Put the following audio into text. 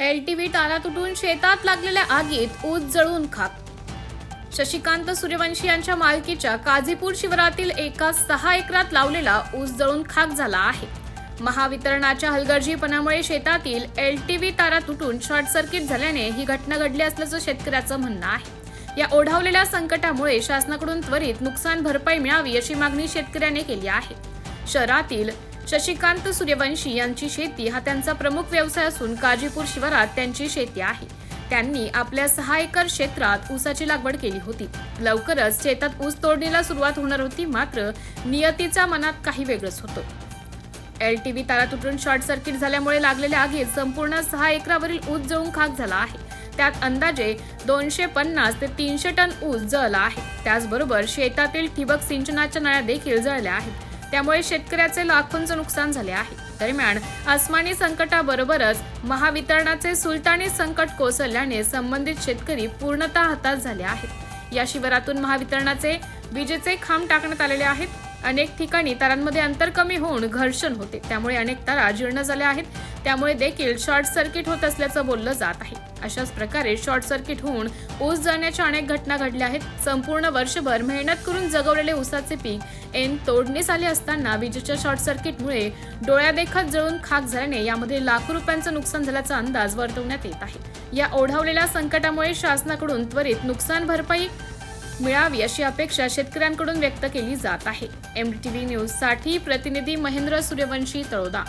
L T V तारा तुटून शेतात लागलेल्या आगीत ऊस जळून खाक. शशिकांत सूर्यवंशी यांच्या मालकीच्या काझीपूर शिवारातील एका सहा एकरात लावलेला ऊस जळून खाक झाला आहे. महावितरणाच्या हलगर्जीपणामुळे शेतातील एल टी व्ही तारा तुटून शॉर्ट सर्किट झाल्याने ही घटना घडली असल्याचं शेतकऱ्याचं म्हणणं आहे. या ओढावलेल्या संकटामुळे शासनाकडून त्वरित नुकसान भरपाई मिळावी अशी मागणी शेतकऱ्याने केली आहे. शहरातील शशिकांत सूर्यवंशी यांची शेती हा त्यांचा प्रमुख व्यवसाय असून काजीपूर शिवारात त्यांची शेती आहे. त्यांनी आपल्या सहा एकर क्षेत्रात ऊसाची लागवड केली होती. लवकरच शेतात ऊस तोडणीला सुरुवात होणार होती मात्र नियतीचा मनात काही वेगळंच होतं. एल टी व्ही तारा तुटून शॉर्ट सर्किट झाल्यामुळे लागलेल्या आगीत संपूर्ण सहा एकरावरील ऊस जळून खाक झाला आहे. त्यात अंदाजे दोनशे पन्नास ते तीनशे टन ऊस जळला आहे. त्याचबरोबर शेतातील ठिबक सिंचनाच्या नळ्या देखील जळल्या आहेत. त्यामुळे शेतकऱ्याचे लाखोंचं नुकसान झाले आहे. दरम्यान आसमानी संकटाबरोबरच महावितरणाचे सुलतानी संकट कोसळल्याने संबंधित शेतकरी पूर्णतः हताश झाले आहेत. या शिबिरातून महावितरणाचे विजेचे खांब टाकण्यात आलेले आहेत. अनेक ठिकाणी तारांमध्ये अंतर कमी होऊन घर्षण होते. त्यामुळे अनेक तारा जीर्ण झाल्या आहेत. त्यामुळे देखील शॉर्ट सर्किट होत असल्याचं बोललं जात आहे. अशाच प्रकारे शॉर्ट सर्किट होऊन ऊस जाण्याच्या अनेक घटना घडल्या आहेत. संपूर्ण वर्षभर मेहनत करून जगवलेले ऊसाचे पीक एन तोडणीस आले असताना विजेच्या शॉर्ट सर्किटमुळे डोळ्यादेखत जळून खाक झाल्याने यामध्ये लाखो रुपयांचं नुकसान झाल्याचा अंदाज वर्तवण्यात येत आहे. या ओढावलेल्या संकटामुळे शासनाकडून त्वरित नुकसान भरपाई मिळावी अशी अपेक्षा शेतकऱ्यांकडून व्यक्त केली जात आहे. एमडीटीव्ही न्यूजसाठी प्रतिनिधी महेंद्र सूर्यवंशी तळोदा.